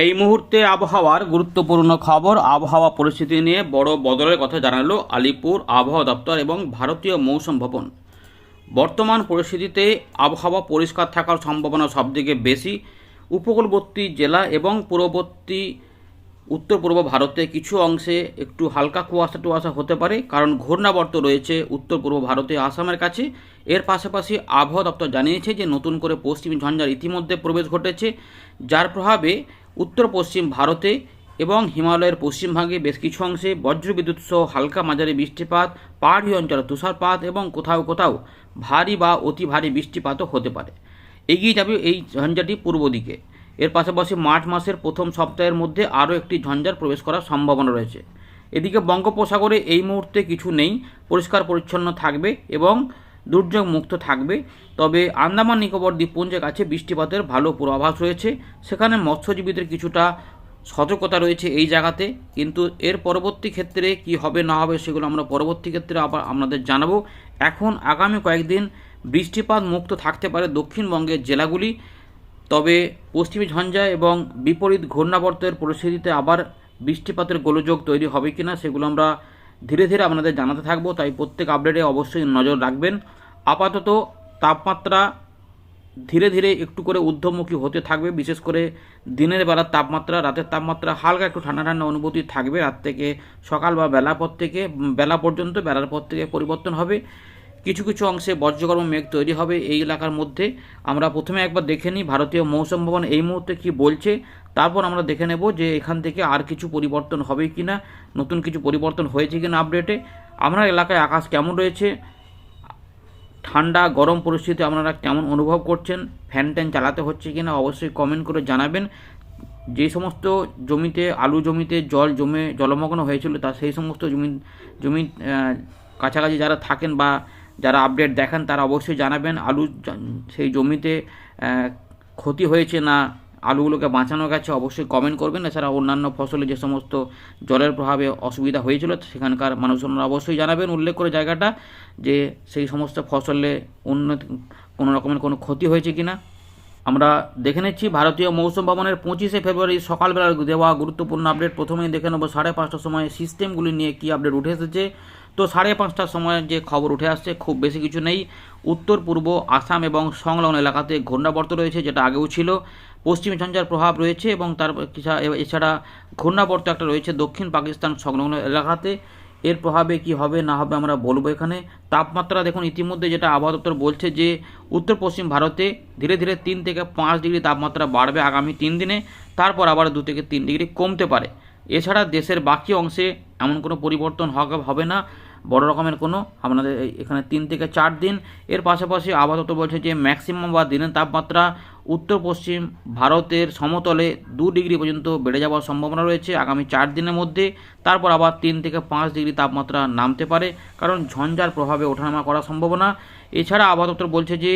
এই মুহূর্তে আবহাওয়ার গুরুত্বপূর্ণ খবর, আবহাওয়া পরিস্থিতি নিয়ে বড় বদলের কথা জানালো আলিপুর আবহাওয়া দপ্তর এবং ভারতীয় মৌসুম ভবন। বর্তমান পরিস্থিতিতে আবহাওয়া পরিষ্কার থাকার সম্ভাবনা সবথেকে বেশি। উপকূলবর্তী জেলা এবং পূর্ববর্তী উত্তর পূর্ব ভারতে কিছু অংশে একটু হালকা কুয়াশা টুয়াশা হতে পারে, কারণ ঘূর্ণাবর্ত রয়েছে উত্তর পূর্ব ভারতে আসামের কাছে। এর পাশাপাশি আবহাওয়া দপ্তর জানিয়েছে যে, নতুন করে পশ্চিম ঝঞ্ঝার ইতিমধ্যে প্রবেশ ঘটেছে, যার প্রভাবে উত্তর পশ্চিম ভারতে এবং হিমালয়ের পশ্চিমভাগে বেশ কিছু অংশে বজ্রবিদ্যুৎ সহ হালকা মাঝারি বৃষ্টিপাত, পাহাড়ি অঞ্চলে তুষারপাত এবং কোথাও কোথাও ভারী বা অতি ভারী বৃষ্টিপাতও হতে পারে। এগিয়ে যাবে এই ঝঞ্ঝাটি পূর্ব দিকে। এর পাশাপাশি মার্চ মাসের প্রথম সপ্তাহের মধ্যে আরও একটি ঝঞ্ঝার প্রবেশ করার সম্ভাবনা রয়েছে। এদিকে বঙ্গোপসাগরে এই মুহূর্তে কিছু নেই পরিষ্কার পরিচ্ছন্ন থাকবে এবং দুর্যোগ মুক্ত থাকবে। তবে আন্দামান নিকোবর দ্বীপপুঞ্জের কাছে বৃষ্টিপাতের ভালো পূর্বাভাস রয়েছে। সেখানে মৎস্যজীবীদের কিছুটা সতর্কতা রয়েছে এই জায়গাতে। কিন্তু এর পরবর্তী ক্ষেত্রে কি হবে, না হবে, সেগুলো আমরা পরবর্তী ক্ষেত্রে আবার আপনাদের জানাব। এখন আগামী কয়েকদিন বৃষ্টিপাত মুক্ত থাকতে পারে দক্ষিণবঙ্গের জেলাগুলি। তবে পশ্চিমী ঝঞ্ঝা এবং বিপরীত ঘূর্ণাবর্তের পরিস্থিতিতে আবার বৃষ্টিপাতের গোলযোগ তৈরি হবে কিনা, সেগুলো আমরা ধীরে ধীরে আপনাদের জানাতে থাকব, তাই প্রত্যেক আপডেটে অবশ্যই নজর রাখবেন। আপাতত তাপমাত্রা ধীরে ধীরে একটু করে ঊর্ধ্বমুখী হতে থাকবে, বিশেষ করে দিনের বেলার তাপমাত্রা, রাতের তাপমাত্রা হালকা একটু ঠান্ডা ঠান্ডা অনুভূতি থাকবে, রাত থেকে সকাল বা বেলা পর থেকে, বেলা পর্যন্ত বেলার পর থেকে পরিবর্তন হবে। কিছু কিছু অংশে বজ্রগর্ভ মেঘ তৈরি হবে এই এলাকার মধ্যে। আমরা প্রথমে একবার দেখে নিই ভারতীয় মৌসুম ভবন এই মুহূর্তে কি বলছে। তারপর আমরা দেখে নেব যে এখান থেকে আর কিছু পরিবর্তন হবে কি না নতুন কিছু পরিবর্তন হয়েছে কি না আপডেটে। আপনার এলাকায় আকাশ কেমন রয়েছে? ঠান্ডা, গরম পরিস্থিতি আপনারা কেমন অনুভব করছেন? ফ্যান ট্যান চালাতে হচ্ছে কি না অবশ্যই কমেন্ট করে জানাবেন। যে সমস্ত জমিতে, আলু জমিতে জল জমে, জলমগ্ন হয়েছিল, তা সেই সমস্ত জমি জমি কাছাকাছি যারা থাকেন বা যারা আপডেট দেখেন তারা অবশ্যই জানাবেন। আলু সেই জমিতে ক্ষতি হয়েছে না আলুগুলোকে বাঁচানো গেছে অবশ্যই কমেন্ট করবেন। এছাড়া অন্যান্য ফসলে যে সমস্ত জলের প্রভাবে অসুবিধা হয়েছিল, সেখানকার মানুষজনরা অবশ্যই জানাবেন। উল্লেখ করে জায়গাটা যে সেই সমস্ত ফসলে উন্নতি, কোনো রকমের কোনো ক্ষতি হয়েছে কিনা। আমরা দেখে নিচ্ছি, ভারতীয় মৌসুম ভবনের পঁচিশে ফেব্রুয়ারি সকালবেলার দেওয়া গুরুত্বপূর্ণ আপডেট প্রথমেই দেখে নেব সাড়ে পাঁচটার সময় সিস্টেমগুলি নিয়ে কী আপডেট উঠে এসেছে। তো সাড়ে পাঁচটার সময় যে খবর উঠে আসছে, খুব বেশি কিছু নেই। উত্তর, পূর্ব, আসাম এবং সংলগ্ন এলাকাতে ঘূর্ণাবর্ত রয়েছে, যেটা আগেও ছিল। পশ্চিমী ঝঞ্ঝার প্রভাব রয়েছে এবং তার এছাড়া ঘূর্ণাবর্ত একটা রয়েছে দক্ষিণ পাকিস্তান সংলগ্ন এলাকাতে। এর প্রভাবে কি হবে, না হবে আমরা বলব এখানে। তাপমাত্রা দেখুন, ইতিমধ্যে যেটা আবহাওয়া দপ্তর বলছে যে, উত্তর পশ্চিম ভারতে ধীরে ধীরে তিন থেকে পাঁচ ডিগ্রি তাপমাত্রা বাড়বে আগামী তিন দিনে। তারপর আবার দু থেকে তিন ডিগ্রি কমতে পারে। এছাড়া দেশের বাকি অংশে এমন কোনো পরিবর্তন হবে না। বড় রকমের কোনো আপনাদের এখানে তিন থেকে চার দিন। এর পাশাপাশি দপ্তর বলছে যে ম্যাক্সিমাম বা দিনের তাপমাত্রা উত্তর পশ্চিম ভারতের সমতলে দু ডিগ্রি পর্যন্ত বেড়ে যাওয়ার সম্ভাবনা রয়েছে আগামী চার দিনের মধ্যে। তারপর আবার তিন থেকে পাঁচ ডিগ্রি তাপমাত্রা নামতে পারে, কারণ ঝঞ্ঝার প্রভাবে ওঠানামা করার সম্ভাবনা। এছাড়া দপ্তর বলছে যে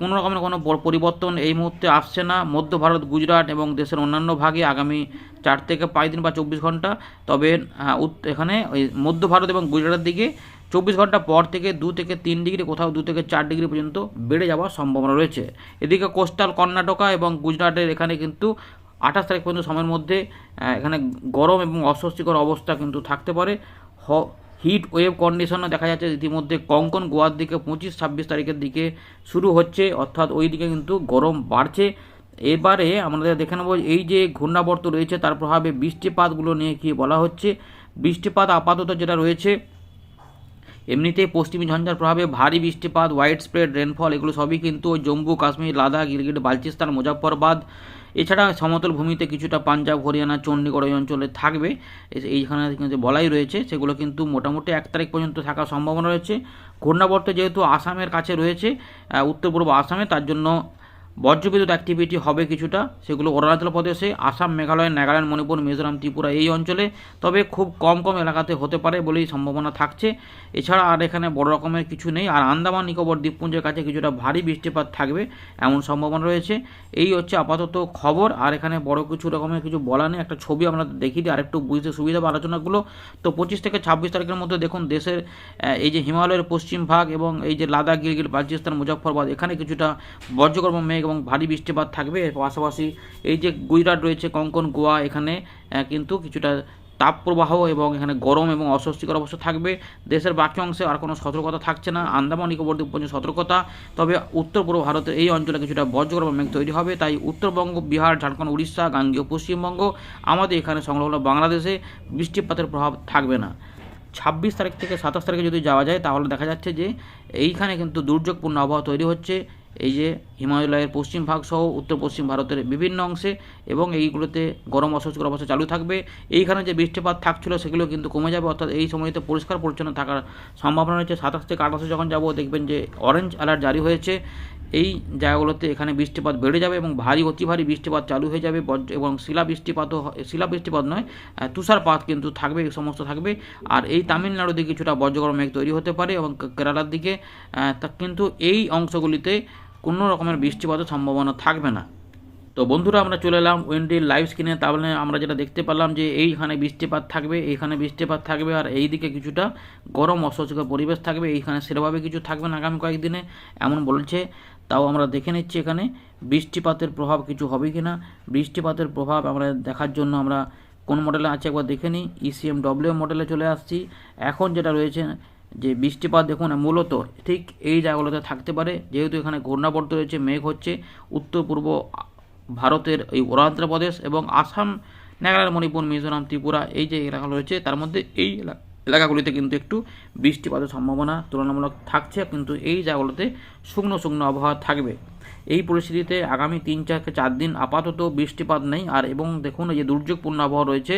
কোনো রকমের কোনো পরিবর্তন এই মুহূর্তে আসছে না। মধ্য ভারত, গুজরাট এবং দেশের অন্যান্য ভাগে আগামী চার থেকে পাঁচ দিন বা চব্বিশ ঘণ্টা। তবে এখানে ওই মধ্য ভারত এবং গুজরাটের দিকে চব্বিশ ঘণ্টা পর থেকে দু থেকে তিন ডিগ্রি, কোথাও দু থেকে চার ডিগ্রি পর্যন্ত বেড়ে যাওয়ার সম্ভাবনা রয়েছে। এদিকে কোস্টাল, কর্ণাটকা এবং গুজরাটের এখানে কিন্তু আঠাশ তারিখ পর্যন্ত সময়ের মধ্যে এখানে গরম এবং অস্বস্তিকর অবস্থা কিন্তু থাকতে পারে। হিট ওয়েভ কন্ডিশনও দেখা যাচ্ছে। ইতিমধ্যে কঙ্কন গোয়ার দিকে পঁচিশ, ছাব্বিশ তারিখের দিকে শুরু হচ্ছে, অর্থাৎ ওই দিকে কিন্তু গরম বাড়ছে। এবারে আমাদের দেখে নেব, এই যে ঘূর্ণাবর্ত রয়েছে, তার প্রভাবে বৃষ্টিপাতগুলো নিয়ে কি বলা হচ্ছে? বৃষ্টিপাত আপাতত যেটা রয়েছে এমনিতেই পশ্চিমী ঝঞ্ঝার প্রভাবে ভারী বৃষ্টিপাত ওয়াইড স্প্রেড রেনফল এগুলো সবই কিন্তু জম্মু, কাশ্মীর, লাদাখ গিলগিট বালচিস্তান মুজাফরবাদ এছাড়া সমতল ভূমিতে কিছুটা পাঞ্জাব, হরিয়ানা চণ্ডীগড় অঞ্চলে থাকবে। এইখানে কিন্তু বলাই রয়েছে, সেগুলো কিন্তু মোটামুটি এক তারিখ পর্যন্ত থাকার সম্ভাবনা রয়েছে। ঘূর্ণাবর্ত যেহেতু আসামের কাছে রয়েছে উত্তর পূর্ব আসামে, তার জন্য বজ্রবিদ্যুৎ অ্যাক্টিভিটি হবে কিছুটা, সেগুলো অরুণাচল প্রদেশে, আসাম, মেঘালয়, নাগাল্যান্ড, মণিপুর, মিজোরাম, ত্রিপুরা এই অঞ্চলে, তবে খুব কম কম এলাকাতে হতে পারে বলেই সম্ভাবনা থাকছে। এছাড়া আর এখানে বড় রকমের কিছু নেই, আর আন্দামান, নিকোবর, দ্বীপপুঞ্জের কাছে কিছুটা ভারী বৃষ্টিপাত থাকবে, এমন সম্ভাবনা রয়েছে। এই হচ্ছে আপাতত খবর, আর এখানে বড় কিছু রকমের কিছু বলা নেই, একটা ছবি আমরা দেখি দিই, আরেকটু বুঝতে সুবিধা বা আলোচনাগুলো। তো পঁচিশ থেকে ছাব্বিশ তারিখের মধ্যে দেখুন, দেশের এই যে হিমালয়ের পশ্চিম ভাগ এবং এই যে লাদাখ গিলগিট বালচিস্তান মুজফরবাদ এখানে কিছুটা বজ্রকর্ম মেঘ এবং ভারী বৃষ্টিপাত থাকবে। পাশাপাশি এই যে গুজরাট রয়েছে, কঙ্কন, গোয়া, এখানে কিন্তু কিছুটা তাপপ্রবাহ এবং এখানে গরম এবং অস্বস্তিকর অবস্থা থাকবে। দেশের বাকি অংশে আর কোনো সতর্কতা থাকছে না। আন্দামান নিকোবর দ্বীপপুঞ্জ সতর্কতা। তবে উত্তর পূর্ব ভারতের এই অঞ্চলে কিছুটা বজ্রগর্ভ মেঘ তৈরি হবে। তাই উত্তরবঙ্গ, বিহার, ঝাড়খণ্ড, উড়িষ্যা, গাঙ্গীয়, পশ্চিমবঙ্গ আমাদের এখানে সংলগ্ন বাংলাদেশে বৃষ্টিপাতের প্রভাব থাকবে না। ছাব্বিশ তারিখ থেকে সাতাশ তারিখে যদি যাওয়া যায়, তাহলে দেখা যাচ্ছে যে এইখানে কিন্তু দুর্যোগপূর্ণ আবহাওয়া তৈরি হচ্ছে। এই যে হিমালয়ের পশ্চিম ভাগ সহ উত্তর পশ্চিম ভারতের বিভিন্ন অংশে এবং এইগুলোতে গরম অস্বস্তিকর অবস্থা চালু থাকবে। এইখানে যে বৃষ্টিপাত থাকছিল সেগুলো কিন্তু কমে যাবে, অর্থাৎ এই সময়তে পরিষ্কার পরিচ্ছন্ন থাকার সম্ভাবনা রয়েছে। সাতাশ থেকে আঠাশে যখন যাব, দেখবেন যে অরেঞ্জ অ্যালার্ট জারি হয়েছে। এই জায়গাগুলোতে এখানে বৃষ্টিপাত বেড়ে যাবে এবং ভারী, অতি ভারী বৃষ্টিপাত চালু হয়ে যাবে। বজ্র- এবং শিলা বৃষ্টিপাতও শিলা বৃষ্টিপাত নয় তুষারপাত কিন্তু থাকবে, এই সমস্ত থাকবে। আর এই তামিলনাড়ুতে দিকে কিছুটা বজ্রগর মেঘ তৈরি হতে পারে এবং কেরালার দিকে তা কিন্তু এই অংশগুলিতে কোনো রকমের বৃষ্টিপাতের সম্ভাবনা থাকবে না। তো বন্ধুরা, আমরা চলে এলাম উইন্ডির লাইভ স্ক্রিনে তাহলে আমরা যেটা দেখতে পেলাম যে, এইখানে বৃষ্টিপাত থাকবে, এইখানে বৃষ্টিপাত থাকবে, আর এই দিকে কিছুটা গরম অস্বস্তিকর পরিবেশ থাকবে, এইখানে সেরভাবে কিছু থাকবে না আগামী কয়েকদিনে, এমন বলছে। তাও আমরা দেখে নিচ্ছি এখানে, বৃষ্টিপাতের প্রভাব কিছু হবে কি না বৃষ্টিপাতের প্রভাব আমরা দেখার জন্য আমরা কোন মডেলে আছে একবার দেখে নিই। ইসিএম ডব্লিউ মডেলে চলে আসছি। এখন যেটা রয়েছে যে, বৃষ্টিপাত দেখুন, মূলত ঠিক এই জায়গাগুলোতে থাকতে পারে। যেহেতু এখানে ঘূর্ণাবর্ত রয়েছে, মেঘ হচ্ছে উত্তর পূর্ব ভারতের এই অরুণাচল প্রদেশ এবং আসাম, নাগাল্যান্ড, মণিপুর, মিজোরাম, ত্রিপুরা এই যে এলাকাগুলো রয়েছে, তার মধ্যে এই এলা- এলাকাগুলিতে কিন্তু একটু বৃষ্টিপাতের সম্ভাবনা তুলনামূলক থাকছে, কিন্তু এই জায়গাগুলোতে শুকনো শুকনো আবহাওয়া থাকবে। এই পরিস্থিতিতে আগামী তিন থেকে চার দিন আপাতত বৃষ্টিপাত নেই। আর এবং দেখুন, এই যে দুর্যোগপূর্ণ আবহাওয়া রয়েছে,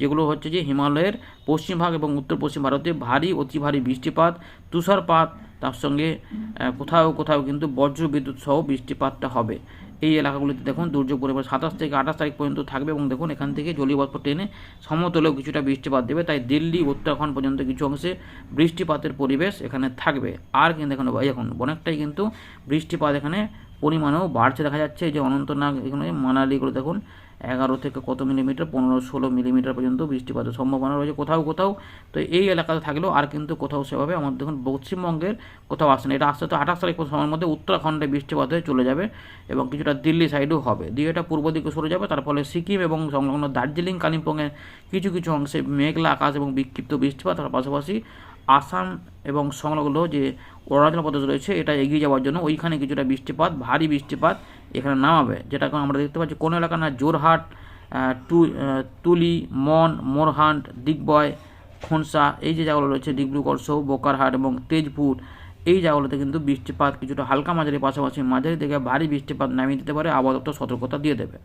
যেগুলো হচ্ছে যে হিমালয়ের পশ্চিম ভাগ এবং উত্তর পশ্চিম ভারতে ভারী, অতি ভারী বৃষ্টিপাত, তুষারপাত, তার সঙ্গে কোথাও কোথাও কিন্তু বজ্র বিদ্যুৎ সহ বৃষ্টিপাতটা হবে। এই এলাকাগুলিতে দেখুন, দুর্যোগ পরিমাণ সাতাশ থেকে আঠাশ তারিখ পর্যন্ত থাকবে এবং দেখুন, এখান থেকে জলীয়বাষ্প টেনে সমতলেও কিছুটা বৃষ্টিপাত দেবে। তাই দিল্লি, উত্তরাখণ্ড পর্যন্ত কিছু অংশে বৃষ্টিপাতের পরিবেশ এখানে থাকবে। আর কিন্তু এখানে এখন অনেকটাই কিন্তু বৃষ্টিপাত এখানে পরিমাণেও বাড়ছে, দেখা যাচ্ছে যে অনন্তনাগ এখানে মানালিগুলো দেখুন, এগারো থেকে কত মিলিমিটার? পনেরো, ষোলো মিলিমিটার পর্যন্ত বৃষ্টিপাতের সম্ভাবনা রয়েছে কোথাও কোথাও। তো এই এলাকাতে থাকলেও আর কিন্তু কোথাও সেভাবে আমাদের দেখুন পশ্চিমবঙ্গের কোথাও আসছে না। এটা আস্তে আস্তে আঠাশ তারিখ সময়ের মধ্যে উত্তরাখণ্ডে বৃষ্টিপাত হয়ে চলে যাবে এবং কিছুটা দিল্লি সাইডেও হবে। দিয়ে এটা পূর্ব দিকে সরে যাবে, তার ফলে সিকিম এবং সংলগ্ন দার্জিলিং, কালিম্পংয়ের কিছু কিছু অংশে মেঘলা আকাশ এবং বিক্ষিপ্ত বৃষ্টিপাত তার পাশাপাশি আসাম এবং সংলগ্ন যে অরুণাচল প্রদেশ রয়েছে, এটা এগিয়ে যাওয়ার জন্য ওইখানে কিছুটা বৃষ্টিপাত, ভারী বৃষ্টিপাত এখানে নামাবে যেটা আমরা দেখতে পাচ্ছি কোনো এলাকা না। জোরহাট টু তুলি, মন মোরহান্ট দিগবয়, খনসা, এই যে জায়গাগুলো রয়েছে ডিব্রুগড় সহ বোকারহাট এবং তেজপুর, এই জায়গাগুলোতে কিন্তু বৃষ্টিপাত কিছুটা হালকা মাঝারি পাশাপাশি মাঝারি থেকে ভারী বৃষ্টিপাত নামিয়ে দিতে পারে, আবহাওয়া দপ্তর সতর্কতা দিয়ে দেবে।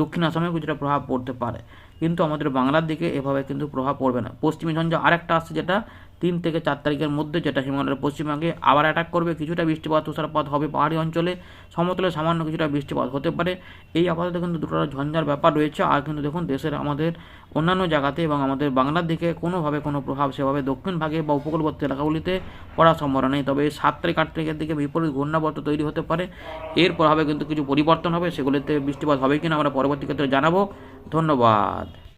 দক্ষিণ আসামেও কিছুটা প্রভাব পড়তে পারে। কিন্তু আমাদের বাংলার দিকে এভাবে কিন্তু প্রভাব পড়বে না। পশ্চিমী ঝঞ্ঝা আরেকটা আসছে যেটা তিন থেকে চার তারিখের মধ্যে যেটা হিমালয়ের পশ্চিমবঙ্গে আবার অ্যাটাক করবে, কিছুটা বৃষ্টিপাত, তুষারপাত হবে পাহাড়ি অঞ্চলে। সমতলে সামান্য কিছুটা বৃষ্টিপাত হতে পারে। এই আপাতত কিন্তু দুটো ঝঞ্ঝার ব্যাপার রয়েছে। আর কিন্তু দেখুন, দেশের আমাদের অন্যান্য জায়গাতে এবং আমাদের বাংলার দিকে কোনোভাবে কোনো প্রভাব সেভাবে দক্ষিণ ভাগে বা উপকূলবর্তী এলাকাগুলিতে পড়ার সম্ভাবনা নেই। তবে সাত তারিখ, আট তারিখের দিকে বিপরীত ঘূর্ণাবর্ত তৈরি হতে পারে। এর প্রভাবে কিন্তু কিছু পরিবর্তন হবে। সেগুলিতে বৃষ্টিপাত হবে কিনা আমরা পরবর্তী ক্ষেত্রে জানাব। ধন্যবাদ।